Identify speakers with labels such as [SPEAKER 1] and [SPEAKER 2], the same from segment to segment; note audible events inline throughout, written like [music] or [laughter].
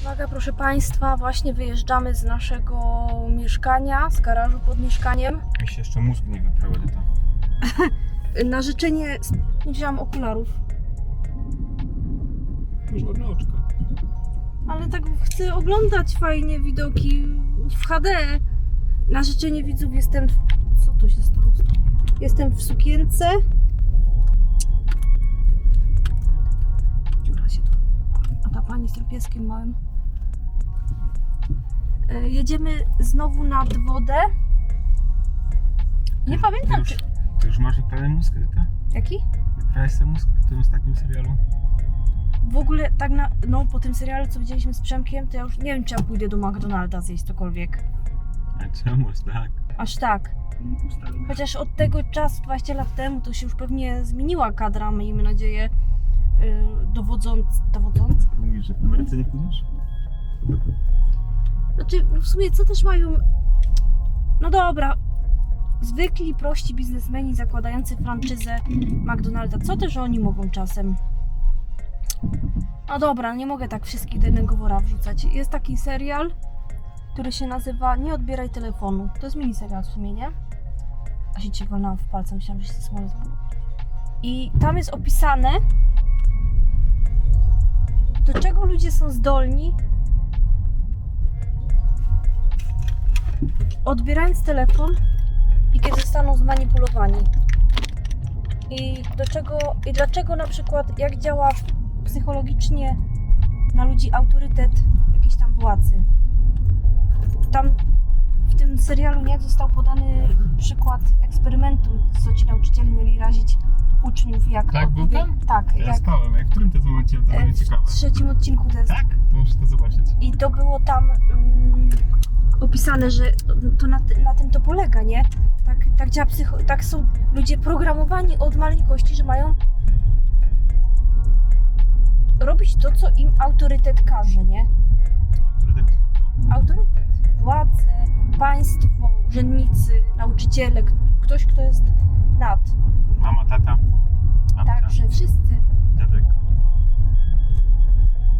[SPEAKER 1] Uwaga, proszę Państwa, właśnie wyjeżdżamy z naszego mieszkania, z garażu pod mieszkaniem.
[SPEAKER 2] Mi się jeszcze mózg nie to. [laughs]
[SPEAKER 1] Na życzenie nie wzięłam okularów,
[SPEAKER 2] Masz ładne oczko.
[SPEAKER 1] ale tak chcę oglądać fajnie widoki w HD. Na życzenie widzów jestem... w- Co tu się stało? Jestem w sukience. Dziura się tu... A ta pani z tym pieskiem małym. E, Jedziemy znowu nad wodę. Nie
[SPEAKER 2] Ty-
[SPEAKER 1] pamiętam,
[SPEAKER 2] ty
[SPEAKER 1] czy...
[SPEAKER 2] już, Ty już masz wyprawę mózg, Edyta?
[SPEAKER 1] Jaki?
[SPEAKER 2] Wyprawiałeś sobie mózg po tym ostatnim serialu?
[SPEAKER 1] W ogóle tak na, no po tym serialu, co widzieliśmy z Przemkiem, to ja już nie wiem, czy ja pójdę do McDonalda zjeść cokolwiek.
[SPEAKER 2] A czemuż tak?
[SPEAKER 1] Aż tak. Chociaż od tego czasu, 20 lat temu, to się już pewnie zmieniła kadra, miejmy nadzieję, yy, dowodząc, dowodząc?
[SPEAKER 2] Mówisz, że w Ameryce nie pójdziesz?
[SPEAKER 1] Znaczy, no w sumie co też mają... No dobra, zwykli, prości biznesmeni zakładający franczyzę McDonalda, co też oni mogą czasem? No dobra, nie mogę tak wszystkich do jednego wora wrzucać. Jest taki serial, który się nazywa Nie odbieraj telefonu. To jest miniserial w sumie, nie? A się cię walnęłam w palce, myślałam, że się smolec. I tam jest opisane, do czego ludzie są zdolni, odbierając telefon i kiedy zostaną zmanipulowani. I do czego, i dlaczego na przykład, jak działa psychologicznie na ludzi autorytet jakiejś tam władzy. Tam w tym serialu nie został podany przykład eksperymentu, co ci nauczyciele mieli razić uczniów, jak
[SPEAKER 2] Tak, był tam?
[SPEAKER 1] Tak,
[SPEAKER 2] Ja
[SPEAKER 1] jak
[SPEAKER 2] spałem, jak w którym to momencie to
[SPEAKER 1] e,
[SPEAKER 2] mnie ciekawe.
[SPEAKER 1] w trzecim odcinku to jest
[SPEAKER 2] Tak? To muszę to zobaczyć.
[SPEAKER 1] i to było tam mm, opisane, że to na, na tym to polega, nie? Tak, tak działa psycho, tak są ludzie programowani od maleńkości, że mają robić to, co im autorytet każe, nie?
[SPEAKER 2] Autorytet.
[SPEAKER 1] Autorytet, władze, państwo, urzędnicy, nauczyciele, ktoś, kto jest nad.
[SPEAKER 2] Mama, tata, babcia,
[SPEAKER 1] Także wszyscy.
[SPEAKER 2] dziadek.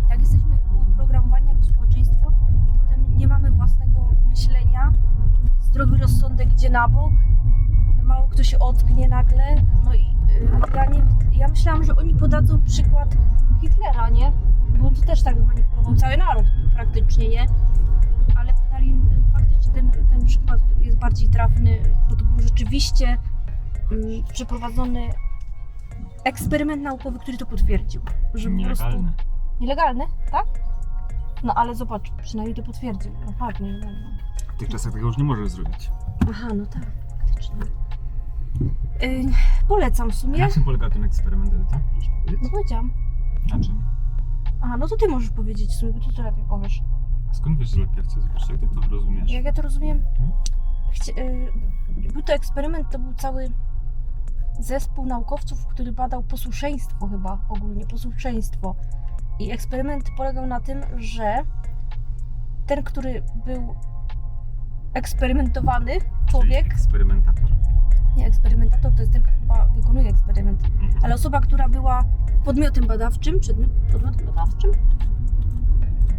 [SPEAKER 1] tak jesteśmy zdrowy rozsądek idzie na bok, mało kto się ocknie nagle, no i y, ja, nie, ja myślałam, że oni podadzą przykład Hitlera, nie? Bo on to też tak manipulował cały naród praktycznie, nie? Ale podali y, faktycznie ten, ten przykład jest bardziej trafny, bo to był rzeczywiście y, przeprowadzony eksperyment naukowy, który to potwierdził, że po prostu. Nielegalny, tak? No ale zobacz, przynajmniej to potwierdził. No tak, nielegalny.
[SPEAKER 2] W tych czasach tego już nie możesz zrobić.
[SPEAKER 1] Aha, no tak, faktycznie. Yy, polecam w sumie.
[SPEAKER 2] Na czym polega ten eksperyment, Edyta? Możesz powiedzieć?
[SPEAKER 1] No powiedziałam.
[SPEAKER 2] Na czym?
[SPEAKER 1] Aha, no to ty możesz powiedzieć w sumie, bo ty to lepiej powiesz.
[SPEAKER 2] A skąd wiesz, że lepiej chcę zobaczyć, jak ty to rozumiesz?
[SPEAKER 1] Jak ja to rozumiem,
[SPEAKER 2] Mhm.
[SPEAKER 1] chci- yy, był to eksperyment, to był cały zespół naukowców, który badał posłuszeństwo chyba, ogólnie posłuszeństwo. I eksperyment polegał na tym, że ten, który był eksperymentowany,
[SPEAKER 2] Czyli
[SPEAKER 1] człowiek,
[SPEAKER 2] Eksperymentator.
[SPEAKER 1] nie eksperymentator, to jest ten, kto chyba wykonuje eksperyment,
[SPEAKER 2] Mhm.
[SPEAKER 1] ale osoba, która była podmiotem badawczym, przedmiot, podmiotem badawczym,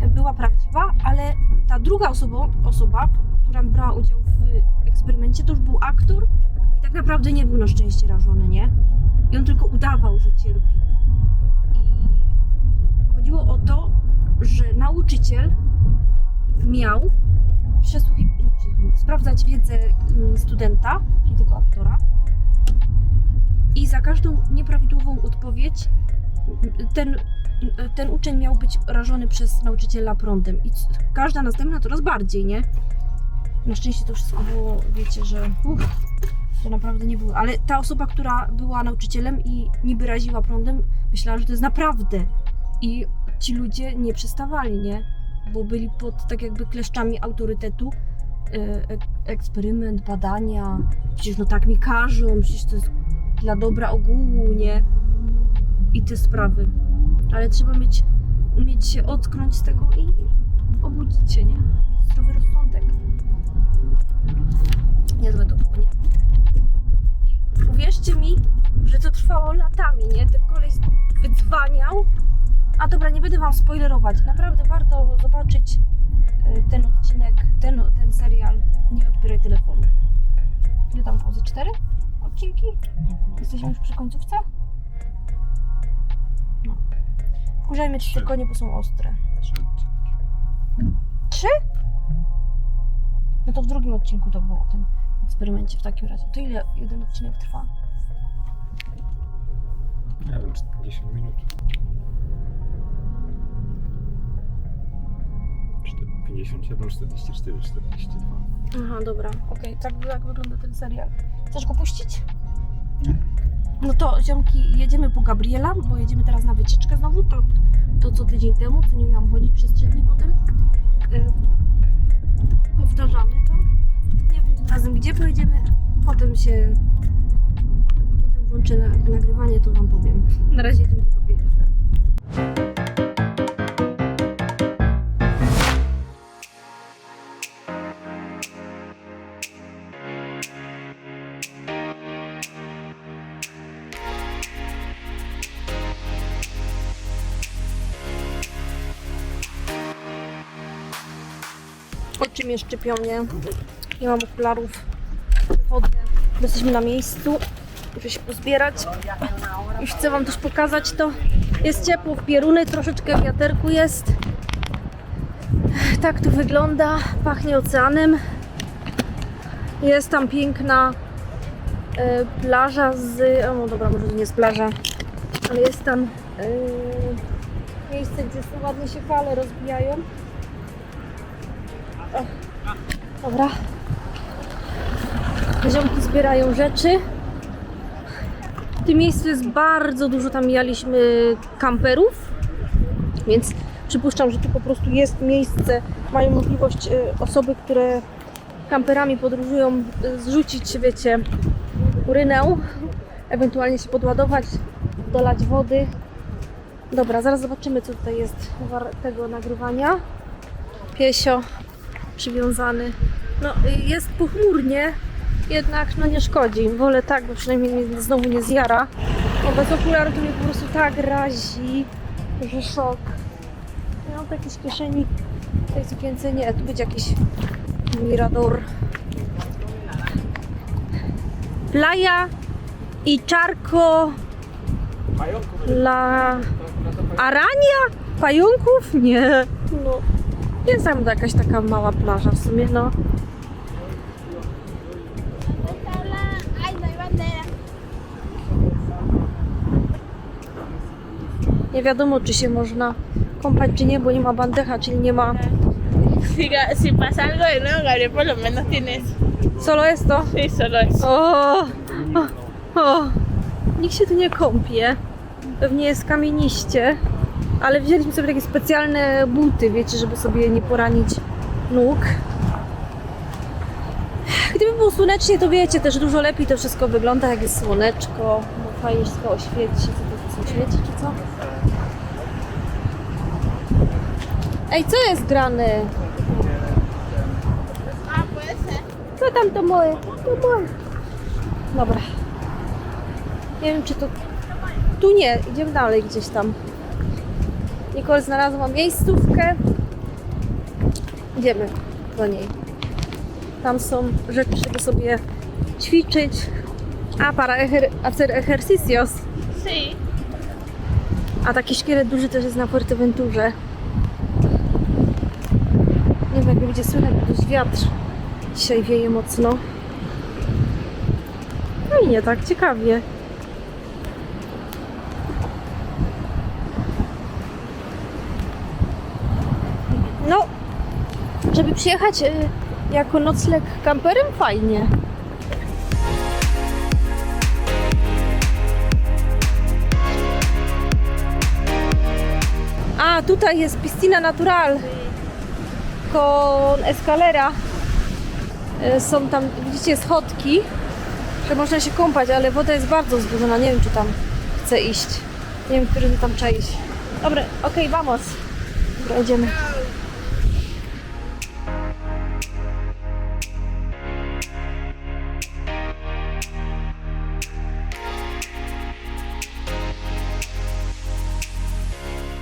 [SPEAKER 1] była prawdziwa, ale ta druga osoba, osoba, która brała udział w eksperymencie, to już był aktor i tak naprawdę nie był na szczęście rażony, nie? I on tylko udawał, że cierpi. I chodziło o to, że nauczyciel miał przesłuchi- nie sprawdzać wiedzę mm, studenta, czyli tego aktora, i za każdą nieprawidłową odpowiedź ten, ten uczeń miał być rażony przez nauczyciela prądem. I każda następna coraz bardziej, nie? Na szczęście to wszystko było, wiecie, że uff, to naprawdę nie było. Ale ta osoba, która była nauczycielem i niby raziła prądem, myślała, że to jest naprawdę. I ci ludzie nie przestawali, nie? Bo byli pod tak jakby kleszczami autorytetu. E, ek- eksperyment, badania. Przecież no tak mi każą, przecież to jest dla dobra ogółu, nie? I te sprawy. Ale trzeba mieć, umieć się ocknąć z tego i obudzić się, nie? Mieć zdrowy rozsądek. Niezłe to było, nie? Uwierzcie mi, że to trwało latami, nie? Ten koleś wydzwaniał. A dobra, nie będę Wam spoilerować. Naprawdę warto zobaczyć e, ten odcinek, ten, ten serial. Nie odbieraj telefonu. Ile tam było? Cztery odcinki?
[SPEAKER 2] No, no,
[SPEAKER 1] Jesteśmy no. już przy końcówce? No. Wkurzajmy ci
[SPEAKER 2] te
[SPEAKER 1] konie, bo są ostre.
[SPEAKER 2] Trzy.
[SPEAKER 1] Trzy? No to w drugim odcinku to było o tym eksperymencie w takim razie. To ile jeden odcinek trwa?
[SPEAKER 2] Nie wiem, 10 minut. Czter- 51, 44, 42.
[SPEAKER 1] Aha, dobra, okej, tak, tak wygląda ten serial. Chcesz go puścić?
[SPEAKER 2] Nie.
[SPEAKER 1] No to ziomki, jedziemy po Gabriela, bo jedziemy teraz na wycieczkę znowu, to, to co tydzień temu, co nie miałam chodzić przez 3 dni potem. Y, powtarzamy to. Nie wiem tym razem gdzie pojedziemy, potem się, potem włączę na, nagrywanie, to wam powiem. Na razie jedziemy po Gabriela. Oczy mnie szczypią, nie? Mam okularów. Wychodzę. Jesteśmy na miejscu. Muszę się pozbierać. I chcę wam też pokazać to. Jest ciepło w pieruny, troszeczkę wiaterku jest. Tak to wygląda. Pachnie oceanem. Jest tam piękna e, plaża z... O, no dobra, może to nie jest plaża. Ale jest tam e, miejsce, gdzie ładnie się fale rozbijają. Dobra. Ziomki zbierają rzeczy. W tym miejscu jest bardzo dużo, tam mijaliśmy kamperów, więc przypuszczam, że tu po prostu jest miejsce, mają możliwość y, osoby, które kamperami podróżują, y, zrzucić, wiecie, urynę, ewentualnie się podładować, dolać wody. Dobra, zaraz zobaczymy, co tutaj jest wartego nagrywania. Piesio przywiązany. No, jest pochmurnie, jednak no nie szkodzi. Wolę tak, bo przynajmniej mnie znowu nie zjara. Bo bez okularów mnie po prostu tak razi, że szok. Mam tu jakieś kieszeni tej sukience, nie, tu będzie jakiś mirador. Playa i czarko la arania? Pająków? Nie. No. Jest tam jakaś taka mała plaża w sumie, no. Nie wiadomo, czy się można kąpać, czy nie, bo nie ma bandecha, czyli nie ma...
[SPEAKER 3] Si, si pasa algo de nuevo, Gabriel por lo menos tiene eso.
[SPEAKER 1] Solo jest to?
[SPEAKER 3] Sí, solo eso.
[SPEAKER 1] O, o, o. Nikt się tu nie kąpie. Pewnie jest kamieniście. Ale wzięliśmy sobie takie specjalne buty, wiecie, żeby sobie nie poranić nóg. Gdyby było słonecznie, to wiecie, też dużo lepiej to wszystko wygląda, jak jest słoneczko. Fajnie wszystko oświeci. Co to jest oświeci, czy co? Ej, co jest grane? Co tam to moje? To moje. Dobra. Nie wiem, czy to... Tu nie, idziemy dalej gdzieś tam. Nicole znalazła miejscówkę. Idziemy do niej. Tam są rzeczy, żeby sobie ćwiczyć. A, para ejer hacer ejercicios.
[SPEAKER 3] Sí.
[SPEAKER 1] A taki szkielet duży też jest na Fuerteventurze. Nie wiem, jak będzie słychać, dość wiatr dzisiaj wieje mocno. Fajnie, tak ciekawie. No, żeby przyjechać y, jako nocleg kamperem, fajnie. A, tutaj jest piscina natural con escalera. E, Są tam, widzicie, schodki, że można się kąpać, ale woda jest bardzo wzburzona. Nie wiem, czy tam chcę iść. Nie wiem, który tam trzeba iść. Dobra, okej, vamos. Dobra, idziemy.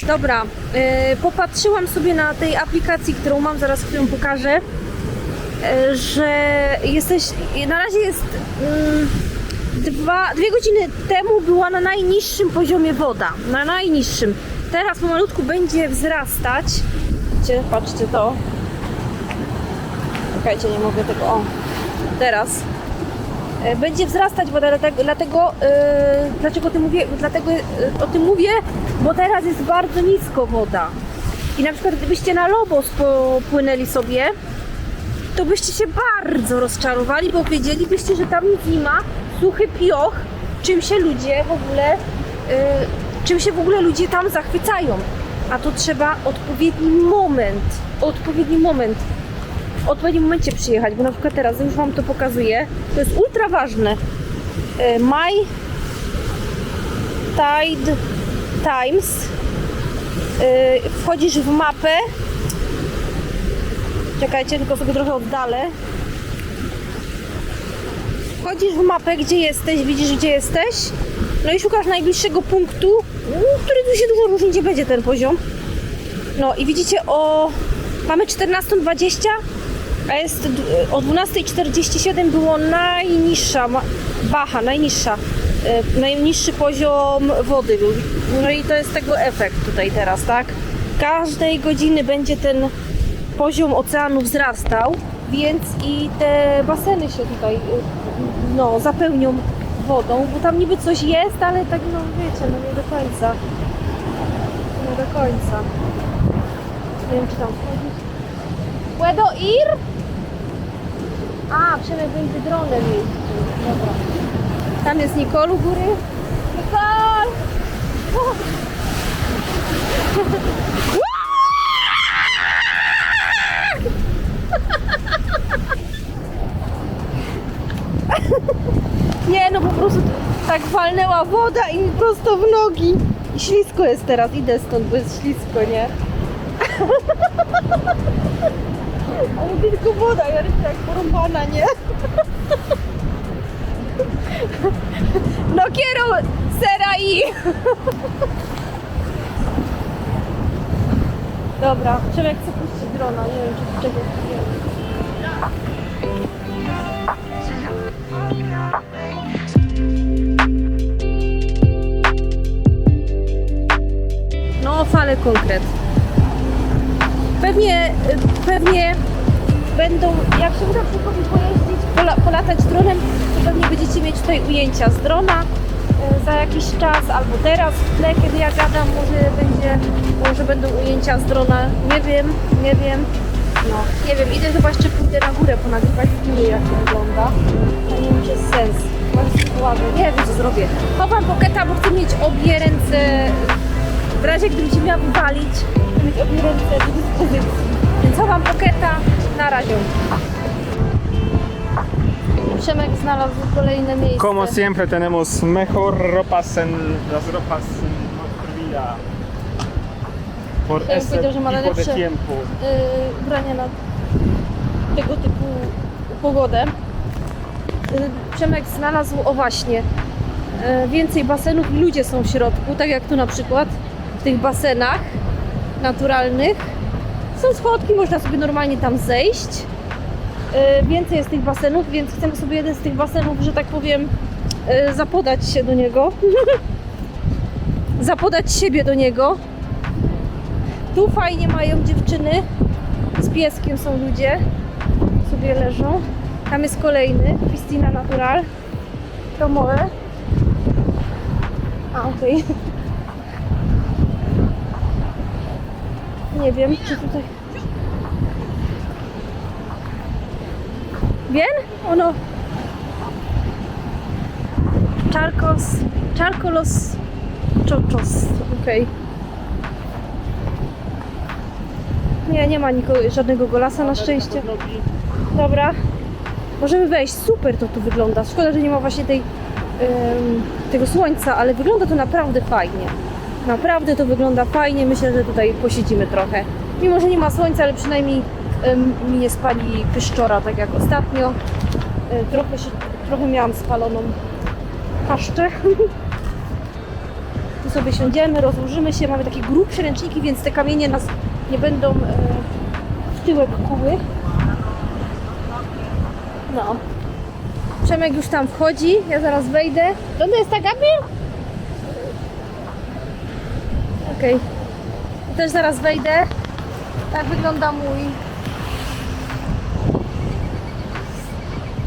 [SPEAKER 1] Dobra, e, popatrzyłam sobie na tej aplikacji, którą mam, zaraz którą pokażę, e, że jesteś, na razie jest mm, Dwa, dwie godziny temu była na najniższym poziomie woda. Na najniższym. Teraz pomalutku będzie wzrastać. Patrzcie, patrzcie to. Czekajcie, nie mogę tego. O, teraz. E, Będzie wzrastać woda, dlatego, dlatego e, dlaczego o tym mówię? Dlatego e, o tym mówię, bo teraz jest bardzo nisko woda. I na przykład gdybyście na Lobos popłynęli sobie, to byście się bardzo rozczarowali, bo wiedzielibyście, że tam nie ma, suchy pioch, czym się ludzie w ogóle, czym się w ogóle ludzie tam zachwycają. A to trzeba odpowiedni moment, odpowiedni moment, w odpowiednim momencie przyjechać, bo na przykład teraz już Wam to pokazuję, to jest ultra ważne. Y, My Tide Times, y, wchodzisz w mapę, Czekajcie, tylko sobie trochę oddalę. Wchodzisz w mapę, gdzie jesteś, widzisz, gdzie jesteś. No i szukasz najbliższego punktu, który tu się dużo różnić nie będzie ten poziom. No i widzicie, o... Mamy 14.20, a jest o 12.47 było najniższa bacha, najniższa, e, najniższy poziom wody. No i to jest tego efekt tutaj teraz, tak? Każdej godziny będzie ten poziom oceanu wzrastał, więc i te baseny się tutaj y, no, zapełnią wodą, bo tam niby coś jest, ale tak no wiecie, no nie do końca. Nie do końca. Nie wiem czy tam wchodzić. Puedo ir? A, Przemek będzie dronem jeździł. Dobra. Tam jest Nicole u góry. Nicole! O! Nie, no po prostu tak walnęła woda i mi prosto w nogi. I ślisko jest teraz, idę stąd, bo jest ślisko, nie? Ale tylko woda, ja jestem jak porąbana, nie? No quiero ser ahí. Dobra, Przemek chce puścić drona, nie wiem czy czegoś No, fale konkret. Pewnie, y, pewnie będą, jak się uda Przemkowi pojeździć, pola, polatać dronem, to pewnie będziecie mieć tutaj ujęcia z drona y, za jakiś czas, albo teraz w tle, kiedy ja gadam, może będzie, może będą ujęcia z drona, nie wiem, nie wiem. No, nie wiem, idę chyba jeszcze pójdę na górę ponagrywać dniu, jak to wygląda. Ja nie wiem, czy jest sens. Ładnie, nie wiem, co zrobię. Chowam poketa, bo chcę mieć obie ręce w razie gdybym się miała wywalić, to mieć obie ręce do dyspozycji. Więc chowam poketa na razie. Przemek znalazł kolejne miejsce.
[SPEAKER 2] Como siempre tenemos mejor ropas en las ropas en vida. Por
[SPEAKER 1] Ja bym
[SPEAKER 2] ese
[SPEAKER 1] powiedział, że ma
[SPEAKER 2] tipo de
[SPEAKER 1] najlepsze-
[SPEAKER 2] tiempo.
[SPEAKER 1] yy, ubrania na tego typu pogodę. Yy, Przemek znalazł, o właśnie, yy, więcej basenów i ludzie są w środku, tak jak tu na przykład w tych basenach naturalnych. Są schodki, można sobie normalnie tam zejść. Yy, Więcej jest tych basenów, więc chcemy sobie jeden z tych basenów, że tak powiem, yy, zapodać się do niego. [laughs] zapodać siebie do niego. Tu fajnie mają dziewczyny. Z pieskiem są ludzie. Sobie leżą. Tam jest kolejny. Piscina Natural. To moje. A, okej. Nie wiem, czy tutaj... Bien? Ono... Charcos... Charcolos... Chochos. Okej. Nie, nie ma nikogo, żadnego golasa na szczęście. Dobra. Możemy wejść. Super to tu wygląda. Szkoda, że nie ma właśnie tej, em, tego słońca, ale wygląda to naprawdę fajnie. Naprawdę to wygląda fajnie. Myślę, że tutaj posiedzimy trochę. Mimo, że nie ma słońca, ale przynajmniej mi nie spali pyszczora, tak jak ostatnio. E, Trochę, się, trochę miałam spaloną paszczę. [laughs] Tu sobie siądziemy, rozłożymy się. Mamy takie grubsze ręczniki, więc te kamienie nas nie będą e, w tyłek kuły. No. Przemek już tam wchodzi, ja zaraz wejdę. ¿Dónde está Gabriel? Okej. Też zaraz wejdę. Tak wygląda mój...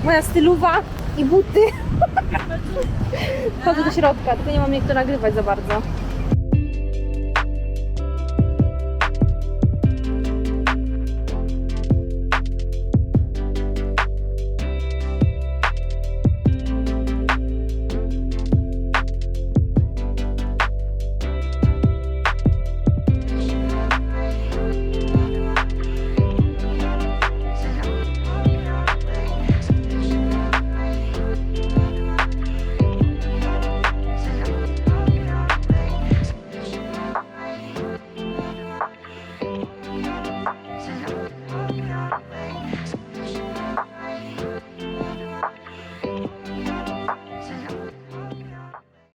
[SPEAKER 1] Moja stylowa i buty. [laughs] Wchodzę do środka, tylko nie mam jak to nagrywać za bardzo.